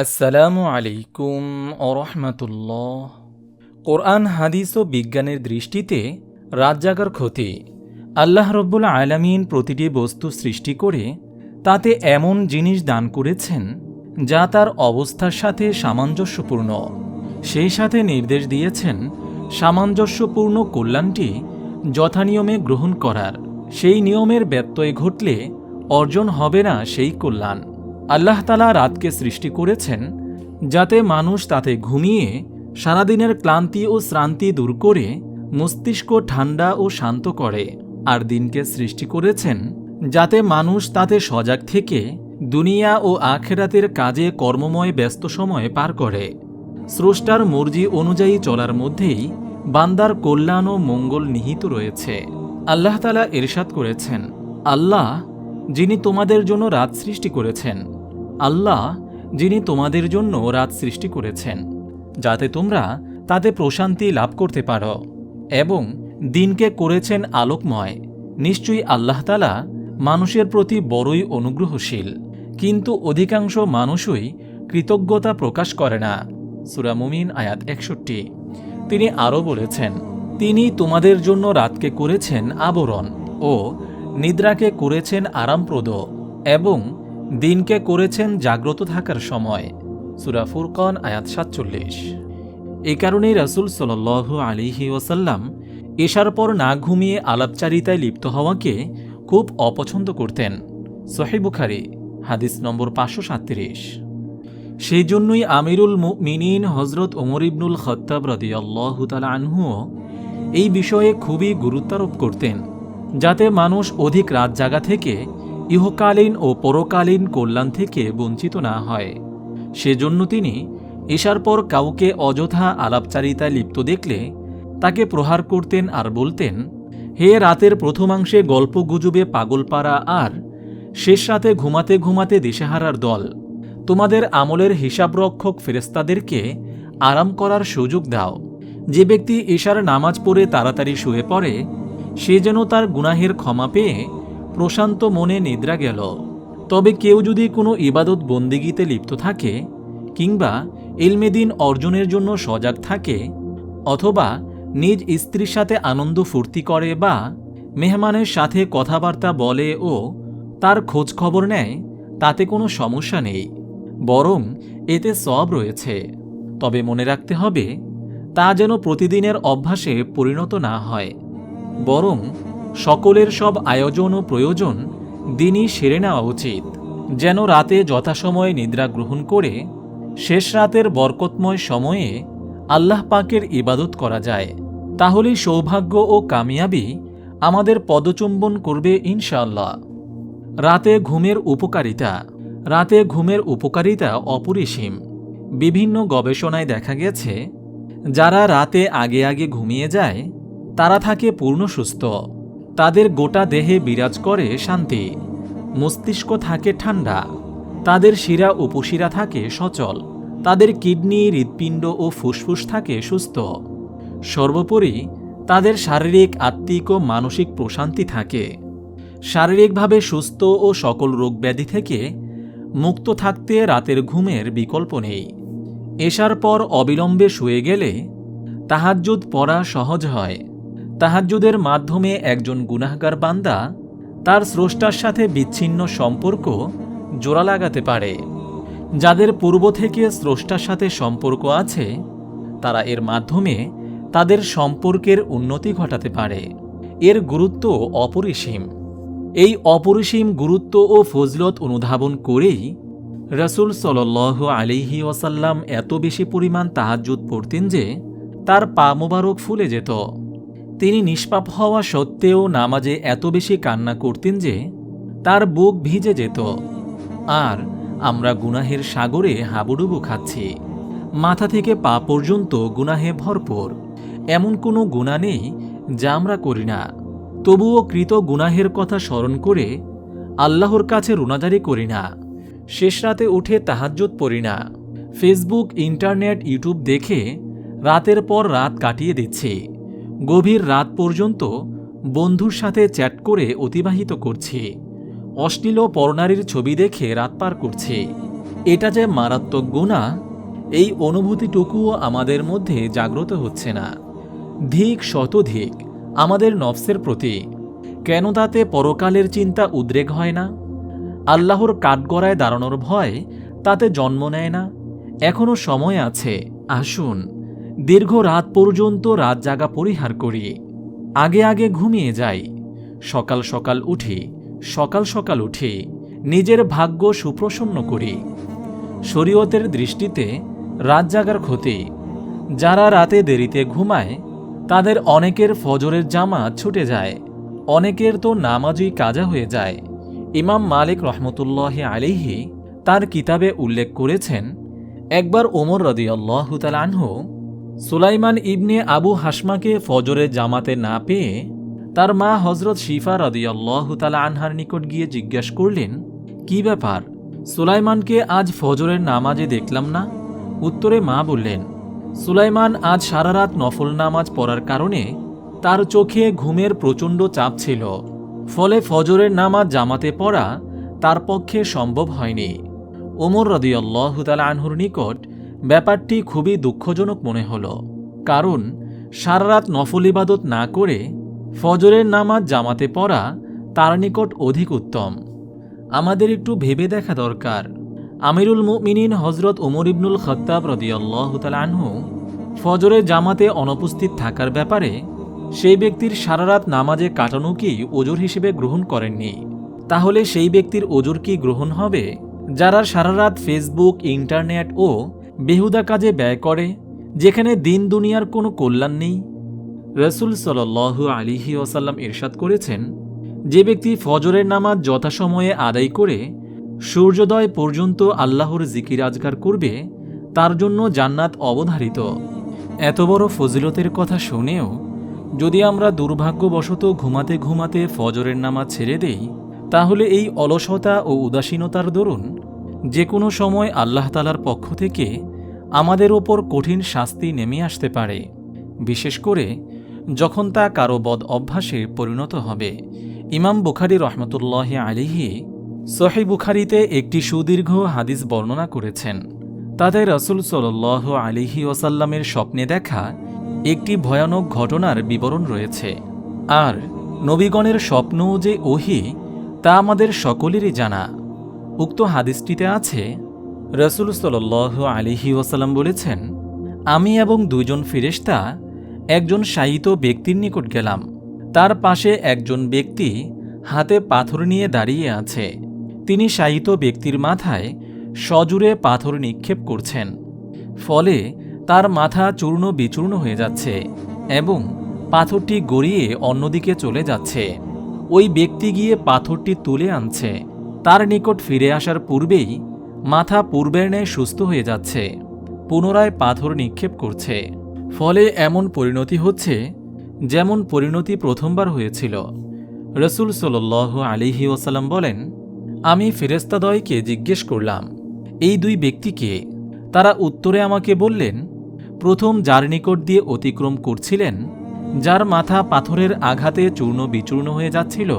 আসসালামু আলাইকুম আরহামতুল্লাহ কোরআন, হাদিস ও বিজ্ঞানের দৃষ্টিতে রাত জাগার ক্ষতি। আল্লাহ রব্বুল আলামিন প্রতিটি বস্তু সৃষ্টি করে তাতে এমন জিনিস দান করেছেন যা তার অবস্থার সাথে সামঞ্জস্যপূর্ণ। সেই সাথে নির্দেশ দিয়েছেন সামঞ্জস্যপূর্ণ কল্যাণটি যথানিয়মে গ্রহণ করার। সেই নিয়মের ব্যত্যয় ঘটলে অর্জন হবে না সেই কল্যাণ। আল্লাহ তালা রাতকে সৃষ্টি করেছেন, যাতে মানুষ তাতে ঘুমিয়ে সারাদিনের ক্লান্তি ও শ্রান্তি দূর করে মস্তিষ্ক ঠান্ডা ও শান্ত করে, আর দিনকে সৃষ্টি করেছেন যাতে মানুষ তাতে সজাগ থেকে দুনিয়া ও আখেরাতের কাজে কর্মময় ব্যস্ত সময় পার করে। স্রষ্টার মর্জি অনুযায়ী চলার মধ্যেই বান্দার কল্যাণ ও মঙ্গল নিহিত রয়েছে। আল্লাহ তালা এরশাদ করেছেন, আল্লাহ যিনি তোমাদের জন্য রাত সৃষ্টি করেছেন। আল্লাহ, যিনি তোমাদের জন্য রাত সৃষ্টি করেছেন, যাতে তোমরা তাতে প্রশান্তি লাভ করতে পারো এবং দিনকে করেছেন আলোকময়। নিশ্চয়ই আল্লাহতালা মানুষের প্রতি বড়ই অনুগ্রহশীল, কিন্তু অধিকাংশ মানুষই কৃতজ্ঞতা প্রকাশ করে না। সুরামুমিন আয়াত একষট্টি। তিনি আরও বলেছেন, তিনি তোমাদের জন্য রাতকে করেছেন আবরণ ও নিদ্রাকে করেছেন আরামপ্রদ এবং দিনকে করেছেন জাগ্রত থাকার সময়। সুরা ফুরকন, আয়াত সাতচল্লিশ। এই কারণেই রাসুল সাল আলিহি ওসাল্লাম এশার পর না ঘুমিয়ে আলাপচারিতায় লিপ্ত হওয়াকে খুব অপছন্দ করতেন। সহিবুখারি হাদিস নম্বর পাঁচশো সাতত্রিশ। সেই জন্যই আমিরুল মিনিন হজরত ওমর ইবনুল খত্তাব রদিয়াল্লাহ তালা আনহুও এই বিষয়ে খুবই গুরুত্বারোপ করতেন। যাতে মানুষ অধিক রাত জাগা থেকে ইহকালীন ও পরকালীন কল্যাণ থেকে বঞ্চিত না হয়। সেজন্য তিনি এশার পর কাউকে অযথা আলাপচারিতায় লিপ্ত দেখলে তাকে প্রহার করতেন আর বলতেন, হে রাতের প্রথমাংশে গল্প গুজবে পাগলপাড়া আর শেষ রাতে ঘুমাতে ঘুমাতে দিশেহারার দল, তোমাদের আমলের হিসাবরক্ষক ফেরেস্তাদেরকে আরাম করার সুযোগ দাও। যে ব্যক্তি এশার নামাজ পড়ে তাড়াতাড়ি শুয়ে পড়ে সে যেন তার গুনাহের ক্ষমা পেয়ে প্রশান্ত মনে নিদ্রা গেল। তবে কেউ যদি কোনো ইবাদত বন্দিগিতে লিপ্ত থাকে, কিংবা ইলমেদিন অর্জনের জন্য সজাগ থাকে, অথবা নিজ স্ত্রীর সাথে আনন্দ ফুর্তি করে বা মেহমানের সাথে কথাবার্তা বলে ও তার খোঁজ খবর নেয়, তাতে কোনো সমস্যা নেই। বরং এতে সব রয়েছে। তবে মনে রাখতে হবে, তা যেন প্রতিদিনের অভ্যাসে পরিণত না হয়। বরং সকলের সব আয়োজন ও প্রয়োজন দিনই সেরে নেওয়া উচিত, যেন রাতে যথাসময়ে নিদ্রা গ্রহণ করে শেষ রাতের বরকতময় সময়ে আল্লাহ পাকের ইবাদত করা যায়। তাহলেই সৌভাগ্য ও কামিয়াবি আমাদের পদচুম্বন করবে ইনশাআল্লাহ। রাতে ঘুমের উপকারিতা, রাতে ঘুমের উপকারিতা অপরিসীম। বিভিন্ন গবেষণায় দেখা গেছে, যারা রাতে আগে আগে ঘুমিয়ে যায় তারা থাকে পূর্ণ সুস্থ। তাদের গোটা দেহে বিরাজ করে শান্তি। মস্তিষ্ক থাকে ঠান্ডা। তাদের শিরা উপশিরা থাকে সচল। তাদের কিডনি, হৃৎপিণ্ড ও ফুসফুস থাকে সুস্থ। সর্বোপরি, তাদের শারীরিক, আত্মিক ও মানসিক প্রশান্তি থাকে। শারীরিকভাবে সুস্থ ও সকল রোগব্যাধি থেকে মুক্ত থাকতে রাতের ঘুমের বিকল্প নেই। এসার পর অবিলম্বে শুয়ে গেলে তাহাজ্জুদ পড়া সহজ হয়। তাহাজ্জুদের মাধ্যমে একজন গুনাহগার বান্দা তার স্রষ্টার সাথে বিচ্ছিন্ন সম্পর্ক জোড়া লাগাতে পারে। যাদের পূর্ব থেকে স্রষ্টার সাথে সম্পর্ক আছে, তারা এর মাধ্যমে তাদের সম্পর্কের উন্নতি ঘটাতে পারে। এর গুরুত্ব অপরিসীম। এই অপরিসীম গুরুত্ব ও ফজলত অনুধাবন করেই রসুল সাল আলিহি ওয়াসাল্লাম এত বেশি পরিমাণ তাহাজ্জুদ পড়তেন যে তার পা মোবারক ফুলে যেত। তিনি নিষ্পাপ হওয়া সত্ত্বেও নামাজে এত বেশি কান্না করতেন যে তার বুক ভিজে যেত। আর আমরা গুনাহের সাগরে হাবুডুবু খাচ্ছি। মাথা থেকে পা পর্যন্ত গুনাহে ভরপুর। এমন কোনো গুণা নেই যা আমরা করি না। তবুও কৃত গুনাহের কথা স্মরণ করে আল্লাহর কাছে রুনাদারি করি না। শেষ রাতে উঠে তাহাজ্জুদ পড়ি না। ফেসবুক, ইন্টারনেট, ইউটিউব দেখে রাতের পর রাত কাটিয়ে দিচ্ছি। গভীর রাত পর্যন্ত বন্ধুর সাথে চ্যাট করে অতিবাহিত করছি। অশ্লীল পরনারীর ছবি দেখে রাত পার করছি। এটা যে মারাত্মক গুণা, এই অনুভূতিটুকুও আমাদের মধ্যে জাগ্রত হচ্ছে না। ধিক শতধিক আমাদের নফসের প্রতি। কেন তাতে পরকালের চিন্তা উদ্রেক হয় না? আল্লাহর কাঠগড়ায় দাঁড়ানোর ভয় তাতে জন্ম নেয় না। এখনও সময় আছে, আসুন। দীর্ঘ রাত পর্যন্ত রাত জাগা পরিহার করি। আগে আগে ঘুমিয়ে যাই। সকাল সকাল উঠি, সকাল সকাল উঠি, নিজের ভাগ্য সুপ্রসন্ন করি। শরীয়তের দৃষ্টিতে রাত জাগার ক্ষতি। যারা রাতে দেরিতে ঘুমায়, তাদের অনেকের ফজরের জামা ছুটে যায়, অনেকের তো নামাজই কাজা হয়ে যায়। ইমাম মালিক রহমতুল্লাহ আলিহি তার কিতাবে উল্লেখ করেছেন, একবার ওমর রদিয়াল্লাহ আনহু সুলাইমান ইবনে আবু হাসমাকে ফজরে জামাতে না পেয়ে তার মা হজরত শিফা রদিয়াল্লাহ তালা আনহার নিকট গিয়ে জিজ্ঞেস করলেন, কি ব্যাপার? সুলাইমানকে আজ ফজরের নামাজে দেখলাম না? উত্তরে মা বললেন, সুলাইমান আজ সারা রাত নফল নামাজ পড়ার কারণে তার চোখে ঘুমের প্রচণ্ড চাপ ছিল। ফলে ফজরের নামাজ জামাতে পড়া তার পক্ষে সম্ভব হয়নি। ওমর রদিয়াল্লাহ তালা আনহুর নিকট ব্যাপারটি খুবই দুঃখজনক মনে হল, কারণ সারা রাত নফল ইবাদত না করে ফজরের নামাজ জামাতে পড়া তার নিকট অধিক উত্তম। আমাদের একটু ভেবে দেখা দরকার। আমিরুল মুমিনিন হজরত ওমর ইবনুল খত্তাব রদিয়াল্লাহ আনহু ফজরের জামাতে অনুপস্থিত থাকার ব্যাপারে সেই ব্যক্তির সারারাত নামাজে কাটানো কি ওজোর হিসেবে গ্রহণ করেননি? তাহলে সেই ব্যক্তির ওজোর কি গ্রহণ হবে, যারা সারারাত ফেসবুক ইন্টারনেট ও বেহুদা কাজে ব্যয় করে, যেখানে দিন দুনিয়ার কোনো কল্যাণ নেই। রসুল সাল আলিহি ওসাল্লাম ইরশাদ করেছেন, যে ব্যক্তি ফজরের নামাজ যথাসময়ে আদায় করে, সূর্যোদয় পর্যন্ত আল্লাহর জিকির আজগার করবে, তার জন্য জান্নাত অবধারিত। এত বড় ফজিলতের কথা শুনেও, যদি আমরা দুর্ভাগ্যবশত ঘুমাতে ঘুমাতে ফজরের নামাজ ছেড়ে দেই, তাহলে এই অলসতা ও উদাসীনতার দরুন যে কোনো সময় আল্লাহ তালার পক্ষ থেকে আমাদের ওপর কঠিন শাস্তি নেমে আসতে পারে, বিশেষ করে যখন তা কারও বদ অভ্যাসে পরিণত হবে। ইমাম বুখারি রহমতুল্লাহ আলিহি সহি বুখারিতে একটি সুদীর্ঘ হাদিস বর্ণনা করেছেন। তাদের রসুল সাল আলিহি ওসাল্লামের স্বপ্নে দেখা একটি ভয়ানক ঘটনার বিবরণ রয়েছে। আর নবীগণের স্বপ্ন যে ওহি, তা আমাদের সকলেরই জানা। উক্ত হাদিসটিতে আছে রসুল সাল আলিহি ওসাল্লাম বলেছেন, আমি এবং দুইজন ফিরেস্তা একজন শায়িত ব্যক্তির নিকট গেলাম। তার পাশে একজন ব্যক্তি হাতে পাথর নিয়ে দাঁড়িয়ে আছে। তিনি শায়িত ব্যক্তির মাথায় সজুরে পাথর নিক্ষেপ করছেন। ফলে তার মাথা চূর্ণ বিচূর্ণ হয়ে যাচ্ছে এবং পাথরটি গড়িয়ে অন্যদিকে চলে যাচ্ছে। ওই ব্যক্তি গিয়ে পাথরটি তুলে আনছে। তার নিকট ফিরে আসার পূর্বেই মাথা পূর্বের ন্যায় সুস্থ হয়ে যাচ্ছে, পুনরায় পাথর নিক্ষেপ করছে। ফলে এমন পরিণতি হচ্ছে যেমন পরিণতি প্রথমবার হয়েছিল। রসুল সাল আলিহি ওসালাম বলেন, আমি ফেরেস্তাদয়কে জিজ্ঞেস করলাম, এই দুই ব্যক্তিকে তারা উত্তরে আমাকে বললেন, প্রথম যার নিকট দিয়ে অতিক্রম করছিলেন, যার মাথা পাথরের আঘাতে চূর্ণ বিচূর্ণ হয়ে যাচ্ছিল,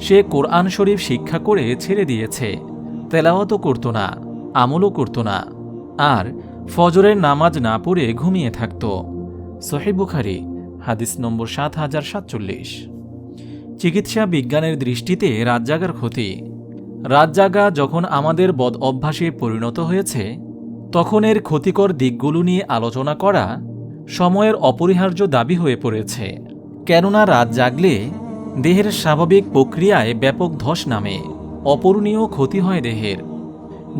সে কোরআন শরীফ শিক্ষা করে ছেড়ে দিয়েছে। তেলাওয়াতও করত না, আমলও করত না, আর ফজরের নামাজ না পড়ে ঘুমিয়ে থাকত। বুখারি, হাদিস নম্বর সাত হাজার সাতচল্লিশ। চিকিৎসা বিজ্ঞানের দৃষ্টিতে রাত জাগার ক্ষতি। রাত জাগা যখন আমাদের বদ অভ্যাসে পরিণত হয়েছে, তখন এর ক্ষতিকর দিকগুলো নিয়ে আলোচনা করা সময়ের অপরিহার্য দাবি হয়ে পড়েছে। কেননা রাত জাগলে দেহের স্বাভাবিক প্রক্রিয়ায় ব্যাপক ধস নামে। অপূরণীয় ক্ষতি হয় দেহের।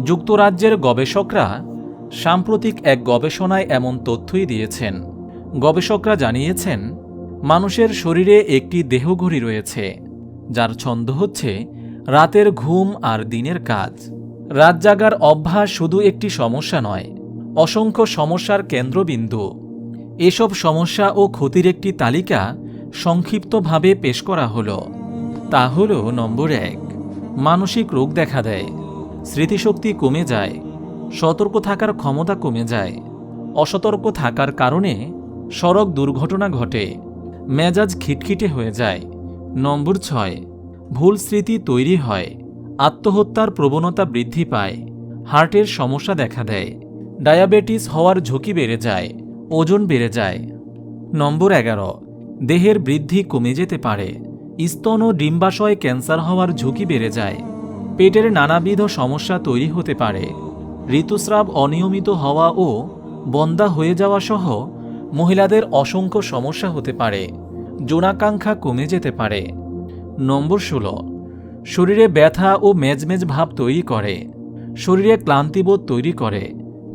যুক্তরাজ্যের গবেষকরা সাম্প্রতিক এক গবেষণায় এমন তথ্যই দিয়েছেন। গবেষকরা জানিয়েছেন, মানুষের শরীরে একটি দেহঘড়ি রয়েছে, যার ছন্দ হচ্ছে রাতের ঘুম আর দিনের কাজ। রাত জাগার অভ্যাস শুধু একটি সমস্যা নয়, অসংখ্য সমস্যার কেন্দ্রবিন্দু। এসব সমস্যা ও ক্ষতির একটি তালিকা সংক্ষিপ্তভাবে পেশ করা হল। তা হল নম্বর এক। মানসিক রোগ দেখা দেয়, স্মৃতিশক্তি কমে যায়, সতর্ক থাকার ক্ষমতা কমে যায়। অসতর্ক থাকার কারণে সড়ক দুর্ঘটনা ঘটে, মেজাজ খিটখিটে হয়ে যায়। নম্বর ছয়, ভুল স্মৃতি তৈরি হয়, আত্মহত্যার প্রবণতা বৃদ্ধি পায়, হার্টের সমস্যা দেখা দেয়, ডায়াবেটিস হওয়ার ঝুঁকি বেড়ে যায়, ওজন বেড়ে যায়। নম্বর এগারো, দেহের বৃদ্ধি কমে যেতে পারে। স্তন ও ডিম্বাশয় ক্যান্সার হওয়ার ঝুঁকি বেড়ে যায়। পেটের নানাবিধ সমস্যা তৈরি হতে পারে। ঋতুস্রাব অনিয়মিত হওয়া ও বন্দা হয়ে যাওয়া সহ মহিলাদের অসংখ্য সমস্যা হতে পারে। যৌনাকাঙ্ক্ষা কমে যেতে পারে। নম্বর ষোলো। শরীরে ব্যথা ও মেজমেজ ভাব তৈরি করে। শরীরে ক্লান্তিবোধ তৈরি করে।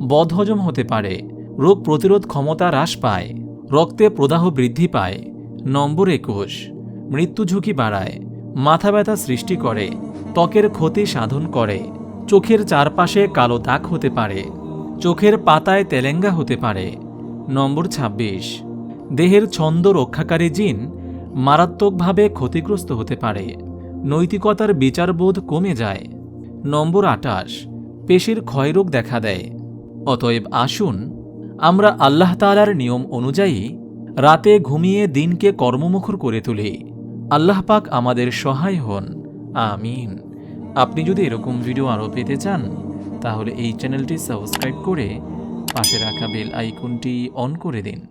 বদহজম হতে পারে। রোগ প্রতিরোধ ক্ষমতা হ্রাস পায়। রক্তে প্রদাহ বৃদ্ধি পায়। নম্বর একুশ। মৃত্যু ঝুঁকি বাড়ায়। মাথা ব্যথা সৃষ্টি করে, ত্বকের ক্ষতি সাধন করে, চোখের চারপাশে কালো দাগ হতে পারে, চোখের পাতায় তেলেঙ্গা হতে পারে। নম্বর ২৬ দেহের ছন্দ রক্ষাকারী জিন মারাত্মকভাবে ক্ষতিগ্রস্ত হতে পারে, নৈতিকতার বিচারবোধ কমে যায়। নম্বর আটাশ পেশির ক্ষয়রোগ দেখা দেয়। অতএব আসুন, আমরা আল্লাহ তালার নিয়ম অনুযায়ী রাতে ঘুমিয়ে দিনকে কর্মমুখর করে তুলি। আল্লাহ পাক আমাদের সহায় হন। আমিন। আপনি যদি এরকম ভিডিও আরও পেতে চান, তাহলে এই চ্যানেলটি সাবস্ক্রাইব করে পাশে রাখা বেল আইকনটি অন করে দিন।